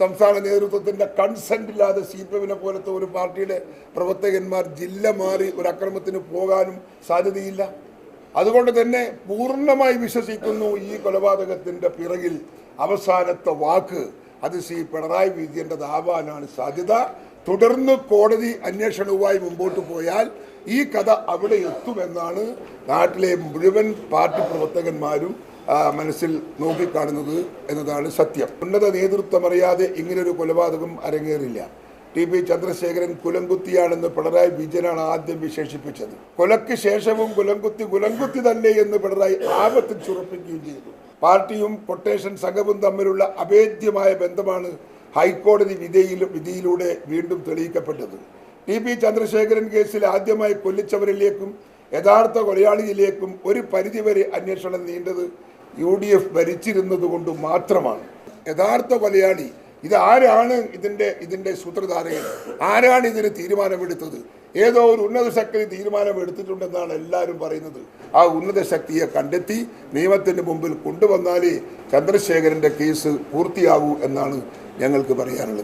സംസ്ഥാന നേതൃത്വത്തിന്റെ കൺസെന്റ് ഇല്ലാതെ സി പി എമ്മിനെ പോലത്തെ ഒരു പാർട്ടിയുടെ പ്രവർത്തകന്മാർ ജില്ല മാറി ഒരു അക്രമത്തിന് പോകാനും സാധ്യതയില്ല. അതുകൊണ്ട് തന്നെ പൂർണമായി വിശ്വസിക്കുന്നു ഈ കൊലപാതകത്തിന്റെ പിറകിൽ അവസാനത്തെ വാക്ക്. അത് ശ്രീ പിണറായി വിജയന്റെതാവാനാണ് സാധ്യത. തുടർന്ന് കോടതി അന്വേഷണവുമായി മുമ്പോട്ട് പോയാൽ ഈ കഥ അവിടെ എത്തുമെന്നാണ് നാട്ടിലെ മുഴുവൻ പാർട്ടി പ്രവർത്തകന്മാരും മനസ്സിൽ നോക്കിക്കാണുന്നത് എന്നതാണ് സത്യം. ഉന്നത നേതൃത്വം അറിയാതെ ഇങ്ങനൊരു കൊലപാതകം അരങ്ങേറില്ല. ടി പി ചന്ദ്രശേഖരൻ കുലംകുത്തിയാണെന്ന് പിണറായി വിജയനാണ് ആദ്യം വിശേഷിപ്പിച്ചത്. കൊലയ്ക്ക് ശേഷവും കുലംകുത്തി കുലംകുത്തി തന്നെ എന്ന് പിണറായി ആപത്തിൽ ചുറപ്പിക്കുകയും ചെയ്തു. പാർട്ടിയും കൊട്ടേഷൻ സംഘവും തമ്മിലുള്ള അഭേദ്യമായ ബന്ധമാണ് ഹൈക്കോടതി വിധിയിൽ വിധിയിലൂടെ വീണ്ടും തെളിയിക്കപ്പെട്ടത്. ടി പി ചന്ദ്രശേഖരൻ കേസിൽ ആദ്യമായി കൊല്ലിച്ചവരിലേക്കും യഥാർത്ഥ കൊലയാളിയിലേക്കും ഒരു പരിധിവരെ അന്വേഷണം നീണ്ടത് യു ഡി എഫ് ഭരിച്ചിരുന്നത് കൊണ്ട് മാത്രമാണ്. യഥാർത്ഥ കൊലയാളി ഇത് ആരാണ് ഇതിന്റെ ഇതിന്റെ സൂത്രധാരകൻ ആരാണ് ഇതിന് തീരുമാനമെടുത്തത്? ഏതോ ഒരു ഉന്നത ശക്തി തീരുമാനമെടുത്തിട്ടുണ്ടെന്നാണ് എല്ലാവരും പറയുന്നത്. ആ ഉന്നത ശക്തിയെ കണ്ടെത്തി നിയമത്തിന് മുമ്പിൽ കൊണ്ടുവന്നാലേ ചന്ദ്രശേഖരന്റെ കേസ് പൂർത്തിയാകൂ എന്നാണ് ഞങ്ങൾക്ക് പറയാനുള്ളത്.